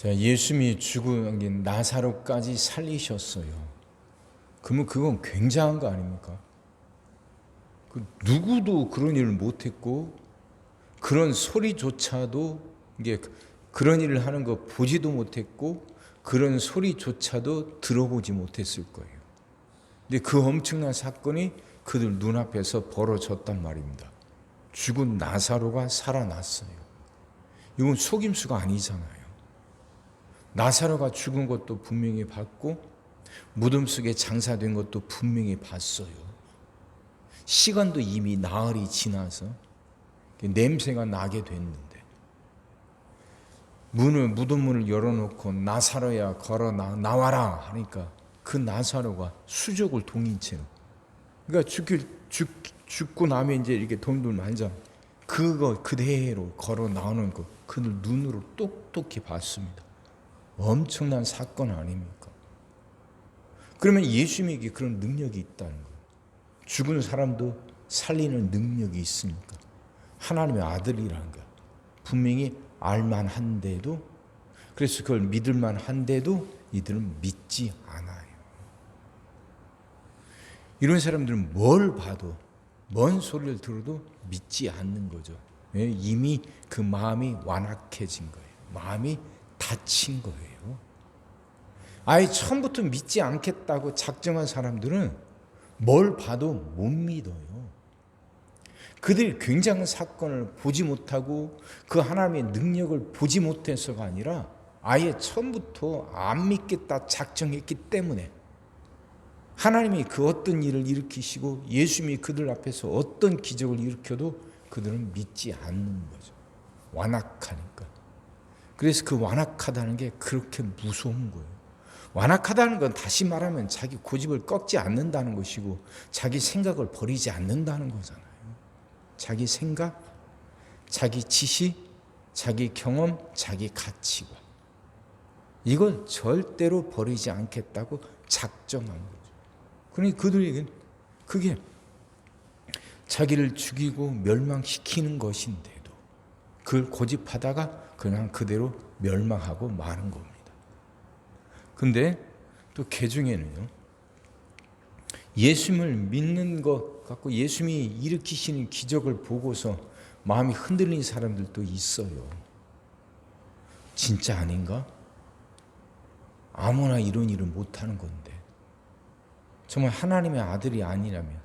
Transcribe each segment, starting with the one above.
자, 예수님이 죽은 나사로까지 살리셨어요. 그러면 그건 굉장한 거 아닙니까? 그 누구도 그런 일을 못했고 그런 소리조차도 이게 그런 일을 하는 거 보지도 못했고 그런 소리조차도 들어보지 못했을 거예요. 근데 그 엄청난 사건이 그들 눈앞에서 벌어졌단 말입니다. 죽은 나사로가 살아났어요. 이건 속임수가 아니잖아요. 나사로가 죽은 것도 분명히 봤고 무덤 속에 장사된 것도 분명히 봤어요. 시간도 이미 나흘이 지나서 냄새가 나게 됐는데 문을 무덤 문을 열어놓고 나사로야 걸어 나, 나와라 하니까 그 나사로가 수족을 동인 채로 그러니까 죽길 죽 죽고 나면 이제 이렇게 돈들 만져 그거 그대로 걸어 나오는 거 그들 눈으로 똑똑히 봤습니다. 엄청난 사건 아닙니까? 그러면 예수님에게 그런 능력이 있다는 거예요. 죽은 사람도 살리는 능력이 있습니까? 하나님의 아들이라는 거 분명히 알만한데도 그래서 그걸 믿을만한데도 이들은 믿지 않아요. 이런 사람들은 뭘 봐도 뭔 소리를 들어도 믿지 않는 거죠. 왜? 이미 그 마음이 완악해진 거예요. 마음이 다친 거예요. 아예 처음부터 믿지 않겠다고 작정한 사람들은 뭘 봐도 못 믿어요. 그들이 굉장한 사건을 보지 못하고 그 하나님의 능력을 보지 못해서가 아니라 아예 처음부터 안 믿겠다 작정했기 때문에 하나님이 그 어떤 일을 일으키시고 예수님이 그들 앞에서 어떤 기적을 일으켜도 그들은 믿지 않는 거죠. 완악하니까. 그래서 그 완악하다는 게 그렇게 무서운 거예요. 완악하다는 건 다시 말하면 자기 고집을 꺾지 않는다는 것이고 자기 생각을 버리지 않는다는 거잖아요. 자기 생각, 자기 지식, 자기 경험, 자기 가치관. 이걸 절대로 버리지 않겠다고 작정한 거죠. 그러니 그들에게 그게 자기를 죽이고 멸망시키는 것인데도 그걸 고집하다가 그냥 그대로 멸망하고 마는 겁니다. 근데 또 개 중에는요. 예수님을 믿는 것 갖고 예수님이 일으키시는 기적을 보고서 마음이 흔들린 사람들도 있어요. 진짜 아닌가? 아무나 이런 일을 못하는 건데. 정말 하나님의 아들이 아니라면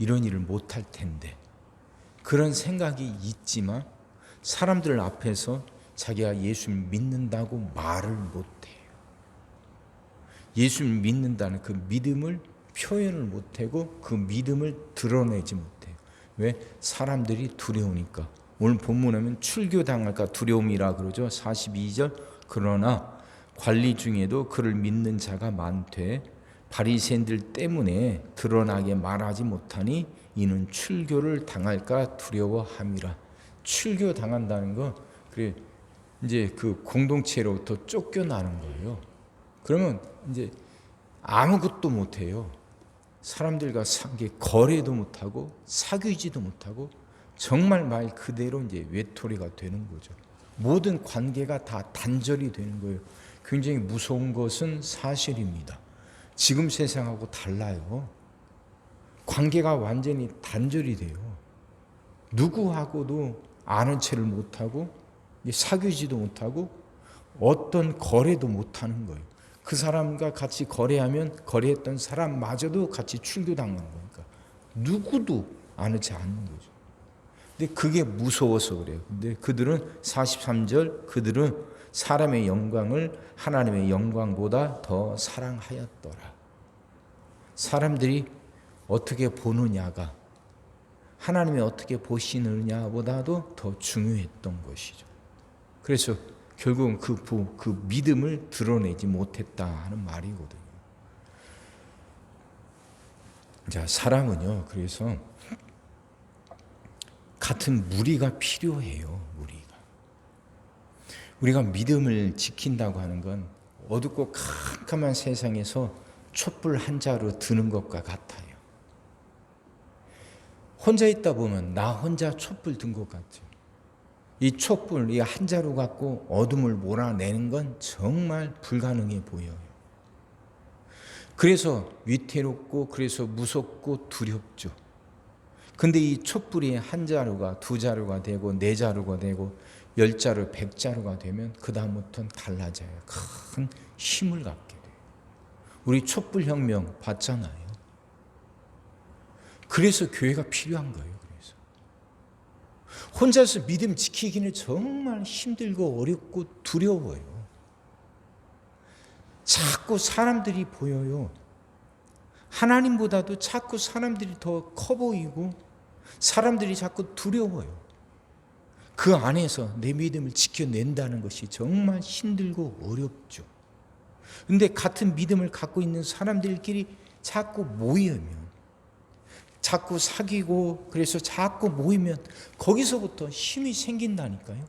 이런 일을 못할 텐데. 그런 생각이 있지만 사람들 앞에서 자기가 예수를 믿는다고 말을 못해요. 예수를 믿는다는 그 믿음을 표현을 못하고 그 믿음을 드러내지 못해요. 왜? 사람들이 두려우니까. 오늘 본문하면 출교당할까 두려움이라 그러죠. 42절. 그러나 관리 중에도 그를 믿는 자가 많되 바리새인들 때문에 드러나게 말하지 못하니 이는 출교를 당할까 두려워함이라. 출교 당한다는 거 그래 이제 그 공동체로부터 쫓겨나는 거예요. 그러면 이제 아무것도 못 해요. 사람들과 사기 거래도 못 하고 사귀지도 못하고 정말 말 그대로 이제 외톨이가 되는 거죠. 모든 관계가 다 단절이 되는 거예요. 굉장히 무서운 것은 사실입니다. 지금 세상하고 달라요. 관계가 완전히 단절이 돼요. 누구하고도 아는 체를 못하고 사귀지도 못하고 어떤 거래도 못하는 거예요. 그 사람과 같이 거래하면 거래했던 사람마저도 같이 출교당하는 거니까 누구도 아는 체 않는 거죠. 근데 그게 무서워서 그래요. 근데 그들은 43절 그들은 사람의 영광을 하나님의 영광보다 더 사랑하였더라. 사람들이 어떻게 보느냐가 하나님이 어떻게 보시느냐보다도 더 중요했던 것이죠. 그래서 결국은 그, 부, 그 믿음을 드러내지 못했다 하는 말이거든요. 자, 사람은요, 그래서 같은 무리가 필요해요, 무리가. 우리가 믿음을 지킨다고 하는 건 어둡고 캄캄한 세상에서 촛불 한 자루 드는 것과 같아요. 혼자 있다 보면 나 혼자 촛불 든 것 같죠. 이 촛불, 이 한 자루 갖고 어둠을 몰아내는 건 정말 불가능해 보여요. 그래서 위태롭고, 그래서 무섭고 두렵죠. 근데 이 촛불이 한 자루가 두 자루가 되고 네 자루가 되고 열 자루, 백 자루가 되면 그 다음부터는 달라져요. 큰 힘을 갖게 돼요. 우리 촛불 혁명 봤잖아요. 그래서 교회가 필요한 거예요. 혼자서 믿음 지키기는 정말 힘들고 어렵고 두려워요. 자꾸 사람들이 보여요. 하나님보다도 자꾸 사람들이 더 커 보이고 사람들이 자꾸 두려워요. 그 안에서 내 믿음을 지켜낸다는 것이 정말 힘들고 어렵죠. 근데 같은 믿음을 갖고 있는 사람들끼리 자꾸 모이면 자꾸 사귀고 그래서 자꾸 모이면 거기서부터 힘이 생긴다니까요.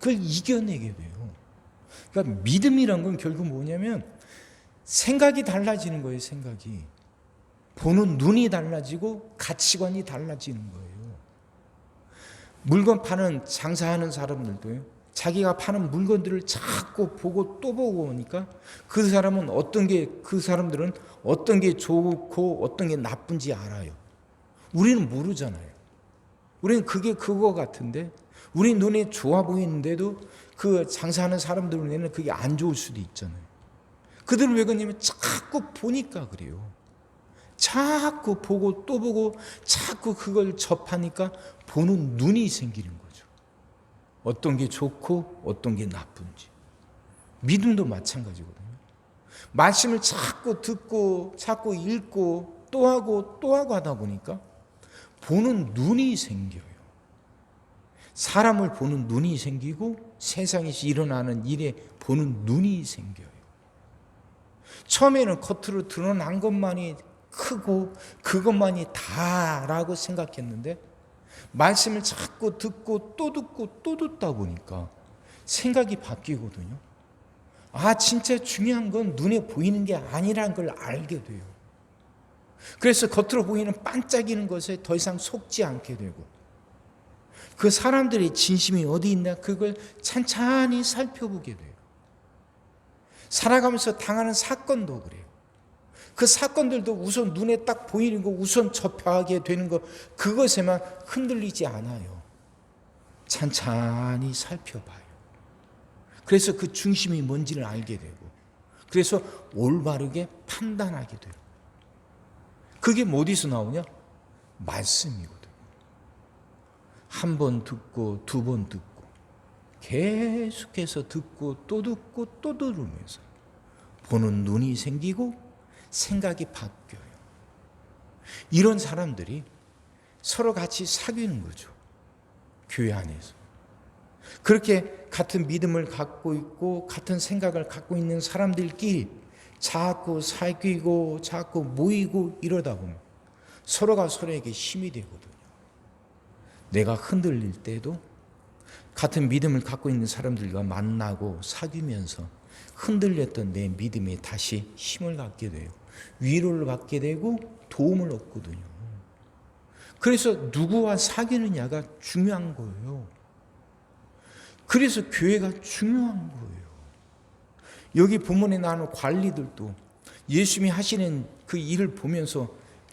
그걸 이겨내게 돼요. 그러니까 믿음이란 건 결국 뭐냐면 생각이 달라지는 거예요, 생각이. 보는 눈이 달라지고 가치관이 달라지는 거예요. 물건 파는 장사하는 사람들도요. 자기가 파는 물건들을 자꾸 보고 또 보고 오니까 그 사람은 어떤 게 그 사람들은 어떤 게 좋고 어떤 게 나쁜지 알아요. 우리는 모르잖아요. 우리는 그게 그거 같은데 우리 눈에 좋아 보이는데도 그 장사하는 사람들 눈에는 그게 안 좋을 수도 있잖아요. 그들은 왜 그러냐면 자꾸 보니까 그래요. 자꾸 보고 또 보고 자꾸 그걸 접하니까 보는 눈이 생기는 거죠. 어떤 게 좋고 어떤 게 나쁜지. 믿음도 마찬가지거든요. 말씀을 자꾸 듣고 자꾸 읽고 또 하고 또 하고 하다 보니까 보는 눈이 생겨요. 사람을 보는 눈이 생기고 세상에서 일어나는 일에 보는 눈이 생겨요. 처음에는 겉으로 드러난 것만이 크고 그것만이 다라고 생각했는데 말씀을 자꾸 듣고 또 듣고 또 듣다 보니까 생각이 바뀌거든요. 아, 진짜 중요한 건 눈에 보이는 게 아니라는 걸 알게 돼요. 그래서 겉으로 보이는 반짝이는 것에 더 이상 속지 않게 되고 그 사람들의 진심이 어디 있나 그걸 찬찬히 살펴보게 돼요. 살아가면서 당하는 사건도 그래요. 그 사건들도 우선 눈에 딱 보이는 거 우선 접하게 되는 거 그것에만 흔들리지 않아요. 찬찬히 살펴봐요. 그래서 그 중심이 뭔지를 알게 되고 그래서 올바르게 판단하게 돼요. 그게 뭐 어디서 나오냐? 말씀이거든요. 한 번 듣고 두 번 듣고 계속해서 듣고 또 듣고 또 들으면서 보는 눈이 생기고 생각이 바뀌어요. 이런 사람들이 서로 같이 사귀는 거죠. 교회 안에서. 그렇게 같은 믿음을 갖고 있고 같은 생각을 갖고 있는 사람들끼리 자꾸 사귀고 자꾸 모이고 이러다 보면 서로가 서로에게 힘이 되거든요. 내가 흔들릴 때도 같은 믿음을 갖고 있는 사람들과 만나고 사귀면서 흔들렸던 내 믿음에 다시 힘을 갖게 돼요. 위로를 받게 되고 도움을 얻거든요. 그래서 누구와 사귀느냐가 중요한 거예요. 그래서 교회가 중요한 거예요. 여기 본문에 나오는 관리들도 예수님이 하시는 그 일을 보면서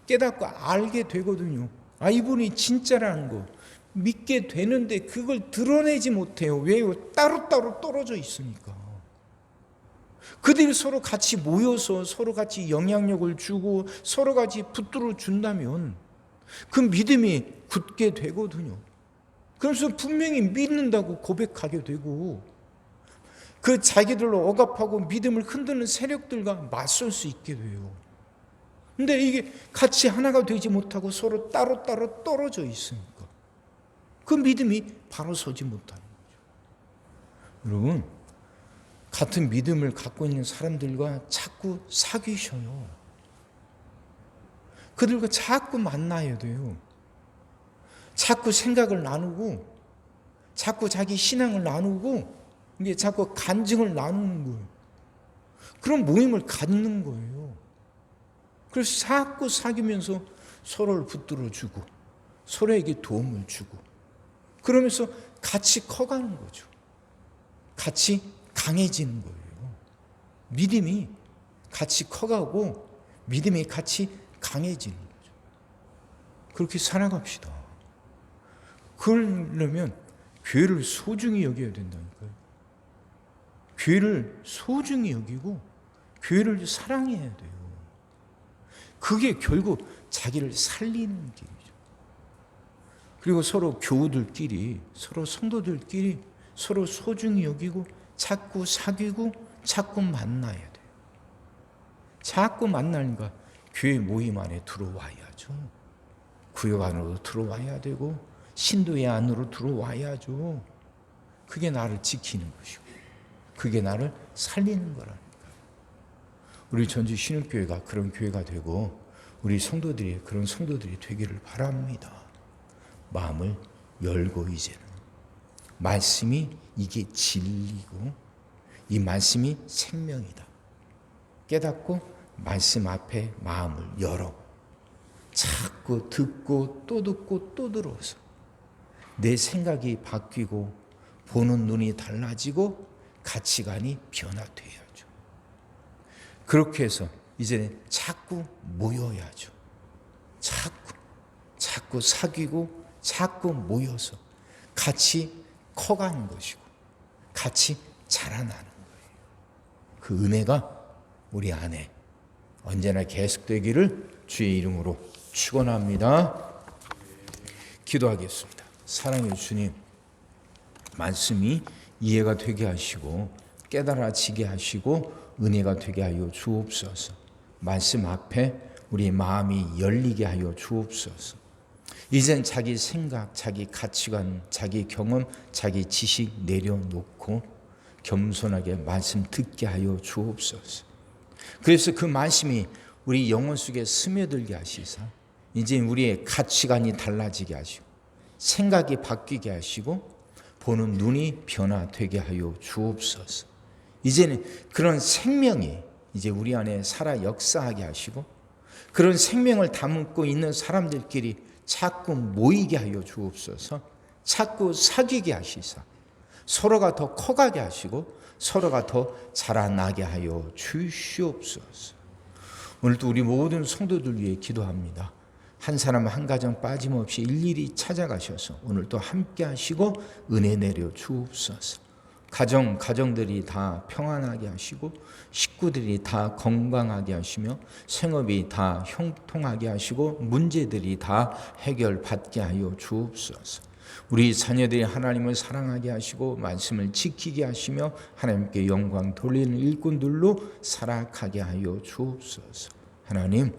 깨닫고 알게 되거든요. 아, 이분이 진짜라는 거. 믿게 되는데 그걸 드러내지 못해요. 왜요? 따로따로 떨어져 있으니까. 그들이 서로 같이 모여서 서로 같이 영향력을 주고 서로 같이 붙들어 준다면 그 믿음이 굳게 되거든요. 그래서 분명히 믿는다고 고백하게 되고 그 자기들로 억압하고 믿음을 흔드는 세력들과 맞설 수 있게 돼요. 근데 이게 같이 하나가 되지 못하고 서로 따로따로 떨어져 있으니까 그 믿음이 바로 서지 못하는 거죠. 여러분, 같은 믿음을 갖고 있는 사람들과 자꾸 사귀셔요. 그들과 자꾸 만나야 돼요. 자꾸 생각을 나누고, 자꾸 자기 신앙을 나누고, 이게 자꾸 간증을 나누는 거예요. 그런 모임을 갖는 거예요. 그래서 자꾸 사귀면서 서로를 붙들어 주고, 서로에게 도움을 주고, 그러면서 같이 커가는 거죠. 같이 강해지는 거예요. 믿음이 같이 커가고 믿음이 같이 강해지는 거죠. 그렇게 살아갑시다. 그러려면 교회를 소중히 여겨야 된다니까요. 교회를 소중히 여기고 교회를 사랑해야 돼요. 그게 결국 자기를 살리는 길이죠. 그리고 서로 교우들끼리, 서로 성도들끼리 서로 소중히 여기고 자꾸 사귀고 자꾸 만나야 돼요. 자꾸 만나니까 교회 모임 안에 들어와야죠. 구역 안으로 들어와야 되고 신도의 안으로 들어와야죠. 그게 나를 지키는 것이고 그게 나를 살리는 거라니까요. 우리 전주 신흥교회가 그런 교회가 되고 우리 성도들이 그런 성도들이 되기를 바랍니다. 마음을 열고 이제는 말씀이 이게 진리고 이 말씀이 생명이다. 깨닫고 말씀 앞에 마음을 열어 자꾸 듣고 또 듣고 또 들어서 내 생각이 바뀌고 보는 눈이 달라지고 가치관이 변화돼야죠. 그렇게 해서 이제는 자꾸 모여야죠. 자꾸 자꾸 사귀고 자꾸 모여서 같이 커가는 것이고 같이 자라나는 거예요. 그 은혜가 우리 안에 언제나 계속되기를 주의 이름으로 축원합니다. 기도하겠습니다. 사랑의 주님, 말씀이 이해가 되게 하시고 깨달아지게 하시고 은혜가 되게 하여 주옵소서. 말씀 앞에 우리 마음이 열리게 하여 주옵소서. 이젠 자기 생각, 자기 가치관, 자기 경험, 자기 지식 내려놓고 겸손하게 말씀 듣게 하여 주옵소서. 그래서 그 말씀이 우리 영혼 속에 스며들게 하시사 이제 우리의 가치관이 달라지게 하시고 생각이 바뀌게 하시고 보는 눈이 변화되게 하여 주옵소서. 이제는 그런 생명이 이제 우리 안에 살아 역사하게 하시고 그런 생명을 담고 있는 사람들끼리 자꾸 모이게 하여 주옵소서. 자꾸 사귀게 하시사 서로가 더 커가게 하시고 서로가 더 자라나게 하여 주시옵소서. 오늘도 우리 모든 성도들 위해 기도합니다. 한 사람 한 가정 빠짐없이 일일이 찾아가셔서 오늘도 함께 하시고 은혜 내려 주옵소서. 가정 가정들이 다 평안하게 하시고 식구들이 다 건강하게 하시며 생업이 다 형통하게 하시고 문제들이 다 해결받게 하여 주옵소서. 우리 자녀들이 하나님을 사랑하게 하시고 말씀을 지키게 하시며 하나님께 영광 돌리는 일꾼들로 살아가게 하여 주옵소서. 하나님,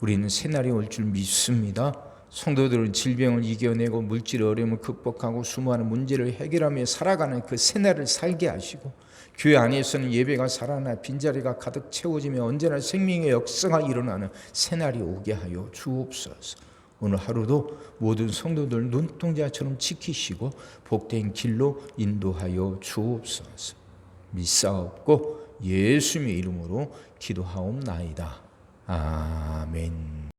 우리는 새날이 올 줄 믿습니다. 성도들은 질병을 이겨내고 물질 어려움을 극복하고 수많은 문제를 해결하며 살아가는 그 새날을 살게 하시고 교회 안에서는 예배가 살아나 빈자리가 가득 채워지며 언제나 생명의 역사가 일어나는 새날이 오게 하여 주옵소서. 오늘 하루도 모든 성도들 눈동자처럼 지키시고 복된 길로 인도하여 주옵소서. 믿사옵고 예수님의 이름으로 기도하옵나이다. 아멘.